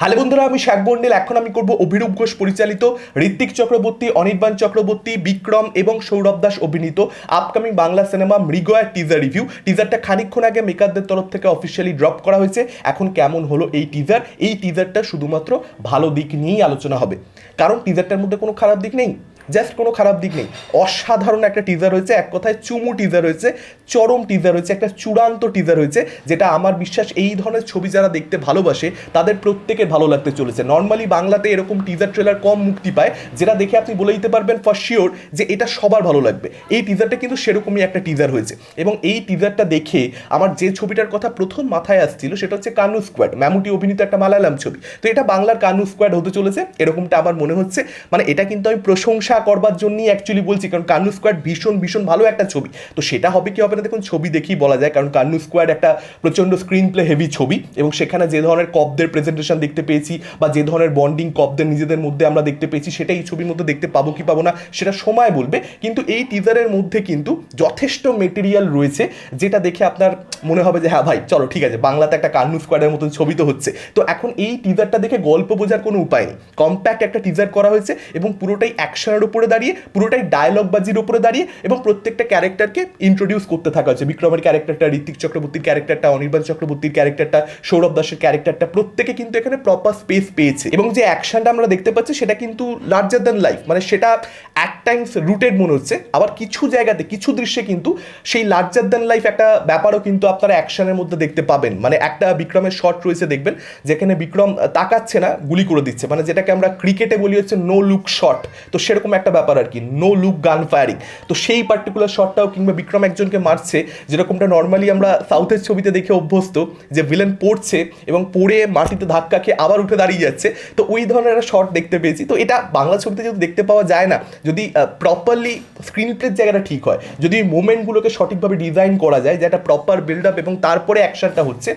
Hello বন্ধুরা, আমি শেখ বন্ডেল এখন আমি করব অভিরূপ ঘোষ পরিচালিত ঋত্বিক চক্রবর্তী, অনির্বাণ চক্রবর্তী, বিক্রম এবং সৌরভ দাস অভিনীত আপকামিং বাংলা সিনেমা মৃগয়ার টিজার রিভিউ টিজারটা খানিক্ষণ আগে মেকারদের তরফ থেকে অফিসিয়ালি ড্রপ করা হয়েছে। এখন কেমন হলো এই টিজার এই টিজারটা শুধুমাত্র ভালো দিক নিয়েই আলোচনা হবে। কারণ টিজারটার মধ্যে কোনো খারাপ দিক নেই। জাস্ট কোনো খারাপ দিক নেই। অসাধারণ একটা টিজার হয়েছে এক কথায় চুমু টিজার হয়েছে চরম টিজার হয়েছে একটা চূড়ান্ত টিজার হয়েছে যেটা আমার বিশ্বাস এই ধরনের ছবি যারা দেখতে ভালোবাসে, তাদের প্রত্যেকের ভালো লাগতে চলেছে। নর্মালি বাংলাতে এরকম টিজার ট্রেলার কম মুক্তি পায়, যেটা দেখে আপনি বলে দিতে পারবেন ফর শিওর যে এটা সবার ভালো লাগবে। এই টিজারটা কিন্তু সেরকমই একটা টিজার হয়েছে। এবং এই টিজারটা দেখে আমার যে ছবিটার কথা প্রথম মাথায় আসছিল, সেটা হচ্ছে কানু স্কোয়াড ম্যামুটি অভিনীত একটা মালায়ালাম ছবি। তো এটা বাংলার কানু স্কোয়াড হতে চলেছে, এরকমটা আমার মনে হচ্ছে। মানে এটা কিন্তু আমি প্রশংসা করবার জন্যই অ্যাকচুয়ালি বলছি, কারণ কান্নু স্কোয়াড ভীষণ ভীষণ ভালো একটা ছবি। তো সেটা হবে কি হবে না, দেখুন, ছবি দেখেই বলা যায়, কারণ কান্নু স্কোয়াড একটা প্রচণ্ড স্ক্রিন প্লে হেভি ছবি এবং সেখানে যে ধরনের কপদের প্রেজেন্টেশন দেখতে পেয়েছি বা যে ধরনের বন্ডিং কপদের নিজেদের মধ্যে আমরা দেখতে পেয়েছি, সেটা এই ছবির মধ্যে দেখতে পাবো কি পাবো না, সেটা সময় বলবে। কিন্তু এই টিজারের মধ্যে কিন্তু যথেষ্ট মেটেরিয়াল রয়েছে, যেটা দেখে আপনার মনে হবে যে হ্যাঁ ভাই, চলো, ঠিক আছে, বাংলাতে একটা কান্নু স্কোয়াডের মতন ছবি তো হচ্ছে। তো এখন এই টিজারটা দেখে গল্প বোঝার কোনো উপায় নেই। কম্প্যাক্ট একটা টিজার করা হয়েছে এবং পুরোটাই অ্যাকশনের উপরে দাঁড়িয়ে, পুরোটাই ডায়লগ বাজির উপরে দাঁড়িয়ে এবং প্রত্যেকটা ক্যারেক্টারকে ইন্ট্রোডিউস করতে থাকা হচ্ছে বিক্রমের ক্যারেক্টারটা ঋত্বিক চক্রবর্তীর ক্যারেক্টারটা অনির্বাণ চক্রবর্তীর ক্যারেক্টারটা সৌরভ দাসের ক্যারেক্টারটা প্রত্যেকে কিন্তু এখানে প্রপার স্পেস পেয়েছে। এবং যে অ্যাকশনটা আমরা দেখতে পাচ্ছি, সেটা কিন্তু লার্জার দ্যান লাইফ মানে সেটা অ্যাট টাইমস রুটেড মনে হচ্ছে, আবার কিছু জায়গাতে, কিছু দৃশ্যে কিন্তু সেই লার্জার দ্যান লাইফ একটা ব্যাপারও কিন্তু আপনারা অ্যাকশনের মধ্যে দেখতে পাবেন। মানে একটা বিক্রমের শট রয়েছে, দেখবেন, যেখানে বিক্রম তাকাচ্ছে না, গুলি করে দিচ্ছে। মানে যেটাকে আমরা ক্রিকেটে বলি হচ্ছে নো লুক শট তো সেরকম একটা ব্যাপার আর কি নো লুক গান ফায়ারিং তো সেই পার্টিকুলার শটটাও কিংবা বিক্রম একজনকে মারছে, যেরকমটা নর্মালি আমরা সাউথের ছবিতে দেখে অভ্যস্ত, যে ভিলেন পড়ছে এবং পড়ে মাটিতে ধাক্কা খেয়ে আবার উঠে দাঁড়িয়ে যাচ্ছে। তো ওই ধরনের একটা শট দেখতে পেয়েছি। তো এটা বাংলা ছবিতে যেহেতু দেখতে পাওয়া যায় না, যদি প্রপারলি স্ক্রিন প্লের জায়গাটা ঠিক হয়, যদি মোমেন্টগুলোকে সঠিকভাবে ডিজাইন করা যায়, যে একটা প্রপার বিল্ড আপ এবং তারপরে অ্যাকশনটা হচ্ছে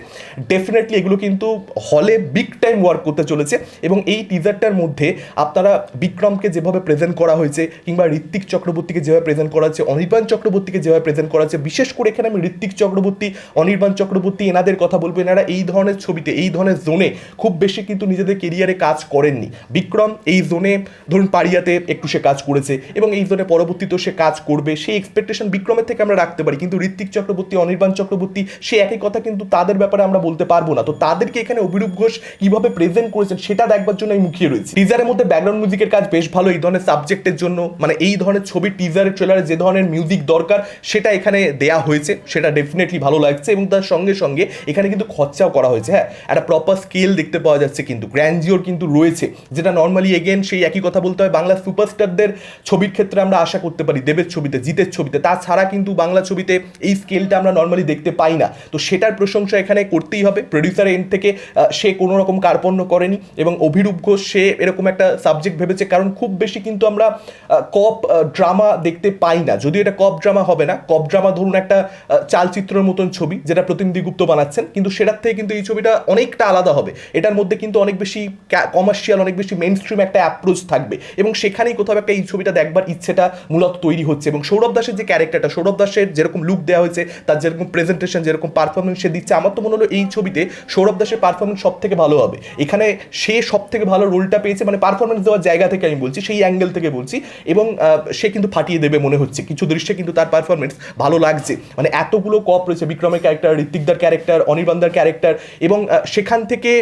ডেফিনেটলি এগুলো কিন্তু হলে বিগ টাইম ওয়ার্ক করতে চলেছে। এবং এই টিজারটার মধ্যে আপনারা বিক্রমকে যেভাবে প্রেজেন্ট করা হয়েছে, কিংবা ঋত্বিক চক্রবর্তীকে যেভাবে প্রেজেন্ট করা হচ্ছে, অনির্বাণ চক্রবর্তীকে যেভাবে প্রেজেন্ট করা হচ্ছে, বিশেষ করে এখানে আমি ঋত্বিক চক্রবর্তী, অনির্বাণ চক্রবর্তী, এনাদের কথা বলব। এনারা এই ধরনের ছবিতে, এই ধরনের জোনে খুব বেশি কিন্তু নিজেদের কেরিয়ারে কাজ করেননি। বিক্রম এই জোনে ধরুন পাড়িয়াতে একটু সে কাজ করেছে, এবং এই জোনে পরবর্তীতেও সে কাজ করবে। সেই এক্সপেকটেশন বিক্রমের থেকে আমরা রাখতে পারি, কিন্তু ঋত্বিক চক্রবর্তী, অনির্বাণ চক্রবর্তী, সে একই কথা কিন্তু তাদের ব্যাপারে আমরা বলতে পারব না। তো তাদেরকে এখানে অভিরূপ ঘোষ কীভাবে প্রেজেন্ট করেছেন, সেটা দেখবার জন্য আমি মুখিয়ে রয়েছি। টিজারের মধ্যে ব্যাকগ্রাউন্ড মিউজিকের কাজ বেশ ভালো, এই ধরনের সাবজেক্টের জন্য মানে এই ধরনের ছবি টিজার ট্রেলারে যে ধরনের মিউজিক দরকার, সেটা এখানে দেয়া হয়েছে, সেটা ডেফিনেটলি ভালো লাগছে এবং তার সঙ্গে সঙ্গে এখানে কিন্তু খরচাও করা হয়েছে হ্যাঁ? একটা প্রপার স্কেল দেখতে পাওয়া যাচ্ছে কিন্তু গ্র্যান্ডিওর কিন্তু রয়েছে, যেটা নর্মালি এগেন সেই একই কথা বলতে হয়, বাংলা সুপারস্টারদের ছবির ক্ষেত্রে আমরা আশা করতে পারি, দেবের ছবিতে, জিতের ছবিতে, তাছাড়া কিন্তু বাংলা ছবিতে এই স্কেলটা আমরা নর্মালি দেখতে পাই না। তো সেটার প্রশংসা এখানে করতেই হবে প্রডিউসার এন্ড থেকে সে কোনো রকম কার্পণ্য করেনি এবং অভিরূপ ঘোষ, সে এরকম একটা সাবজেক্ট ভেবেছে, কারণ খুব বেশি কিন্তু আমরা কপ ড্রামা দেখতে পাই না। যদিও এটা কপ ড্রামা হবে না। কপ ড্রামা ধরুন একটা চালচিত্রের মতন ছবি, যেটা প্রতিনিধি গুপ্ত বানাচ্ছেন। কিন্তু সেটার থেকে কিন্তু এই ছবিটা অনেকটা আলাদা হবে। এটার মধ্যে কিন্তু অনেক বেশি কমার্শিয়াল অনেক বেশি মেন স্ট্রিম একটা অ্যাপ্রোচ থাকবে। এবং সেখানেই কোথাও একটা এই ছবিটা দেখবার ইচ্ছেটা মূলত তৈরি হচ্ছে। এবং সৌরভ দাসের যে ক্যারেক্টারটা সৌরভ দাসের যেরকম লুক দেওয়া হয়েছে, তার যেরকম প্রেজেন্টেশন যেরকম পারফরমেন্স সে দিচ্ছে, আমার তো মনে হলো এই ছবিতে সৌরভ দাসের পারফরমেন্স সব থেকে ভালো হবে। এখানে সে সব থেকে ভালো রোলটা পেয়েছে মানে পারফরমেন্স দেওয়ার জায়গা থেকে আমি বলছি, সেই অ্যাঙ্গেল থেকে বলছি, এবং সে কিন্তু ফাটিয়ে দেবে মনে হচ্ছে। কিছু দৃশ্যে কিন্তু তার পারফরমেন্স ভালো লাগছে। মানে এতগুলো কপ রয়েছে, বিক্রমের ক্যারেক্টার ঋত্বিকদার ক্যারেক্টার অনির্বাণদার ক্যারেক্টার এবং সেখান থেকে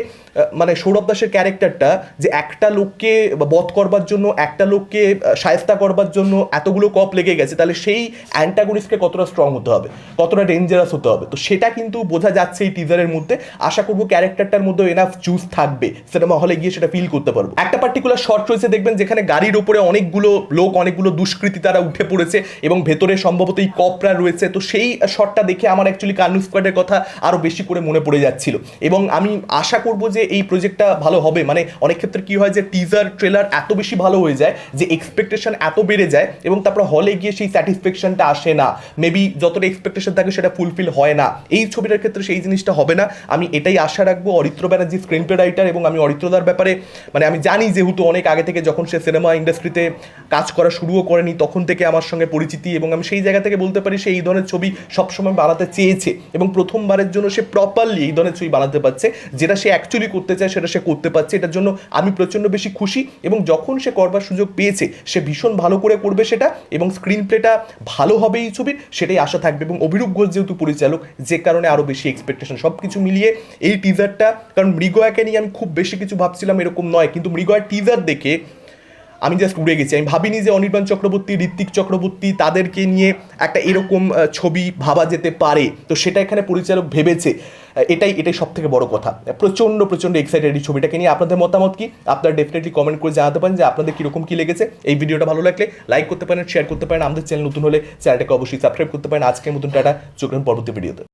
মানে সৌরভ দাসের ক্যারেক্টারটা যে একটা লোককে বধ করবার জন্য, একটা লোককে সায়স্তা করবার জন্য এতগুলো কপ লেগে গেছে, তাহলে সেই অ্যান্টাগনিস্টকে কতটা স্ট্রং হতে হবে? কতটা ডেঞ্জারাস হতে হবে? তো সেটা কিন্তু বোঝা যাচ্ছে এই টিজারের মধ্যে। আশা করব ক্যারেক্টারটার মধ্যে এনাফ চুজ থাকবে। সিনেমা হলে গিয়ে সেটা ফিল করতে পারব। একটা পার্টিকুলার শর্ট রয়েছে, দেখবেন যেখানে গাড়ির ওপরে অনেকগুলো লোক, অনেকগুলো দুষ্কৃতী তারা উঠে পড়েছে এবং ভেতরে সম্ভবত এই কপরা রয়েছে। তো সেই শটটা দেখে আমার অ্যাকচুয়ালি কার্নু স্কোয়াডের কথা আরও বেশি করে মনে পড়ে যাচ্ছিল। এবং আমি আশা করব যে এই প্রজেক্টটা ভালো হবে। মানে অনেক ক্ষেত্রে কি হয় যে টিজার ট্রেলার এত বেশি ভালো হয়ে যায় যে এক্সপেকটেশন এত বেড়ে যায় এবং তারপর হলে গিয়ে সেই স্যাটিসফ্যাকশনটা আসে না। মেবি যতটা এক্সপেকটেশন থাকে সেটা ফুলফিল হয় না। এই ছবিটার ক্ষেত্রে সেই জিনিসটা হবে না। আমি এটাই আশা রাখব Aritra Banerjee screenplay writer এবং আমি অরিত্রদার ব্যাপারে মানে আমি জানি যেহেতু অনেক আগে থেকে যখন সে সিনেমা ইন্ডাস্ট্রিতে কাজ করা শুরুও করেনি, তখন থেকে আমার সঙ্গে পরিচিতি এবং আমি সেই জায়গা থেকে বলতে পারি সে এই ধরনের ছবি সবসময় বানাতে চেয়েছে এবং প্রথমবারের জন্য সে প্রপারলি এই ধরনের ছবি বানাতে পারছে, যেটা সে অ্যাকচুয়ালি করতে চায় সেটা সে করতে পারছে, এটার জন্য আমি প্রচণ্ড বেশি খুশি এবং যখন সে করবার সুযোগ পেয়েছে, সে ভীষণ ভালো করে করবে সেটা এবং স্ক্রিন প্লেটা ভালো হবে এই ছবির, সেটাই আশা থাকবে এবং অভিরূপ ঘোষ যেহেতু পরিচালক, যে কারণে আরও বেশি এক্সপেকটেশন সব কিছু মিলিয়ে এই টিজারটা কারণ মৃগয়াকে নিয়ে আমি খুব বেশি কিছু ভাবছিলাম এরকম নয়, কিন্তু মৃগয়ার টিজার দেখে আমি জাস্ট উড়ে গেছি। আমি ভাবিনি যে অনির্বাণ চক্রবর্তী, ঋত্বিক চক্রবর্তী তাদেরকে নিয়ে একটা এরকম ছবি ভাবা যেতে পারে। তো সেটা এখানে পরিচালক ভেবেছে। এটাই এটাই সব থেকে বড় কথা। প্রচণ্ড প্রচণ্ড এক্সাইটেড এই ছবিটাকে নিয়ে। আপনাদের মতামত কি? আপনারা ডেফিনেটলি কমেন্ট করে জানাতে পারেন যে আপনাদের কীরকম কী লেগেছে। এই ভিডিওটা ভালো লাগলে লাইক করতে পারেন শেয়ার করতে পারেন। আমাদের চ্যানেল নতুন হলে চ্যানেলটাকে অবশ্যই সাবস্ক্রাইব করতে পারেন। আজকের মতন টাটা। চোখেন পরবর্তী ভিডিওতে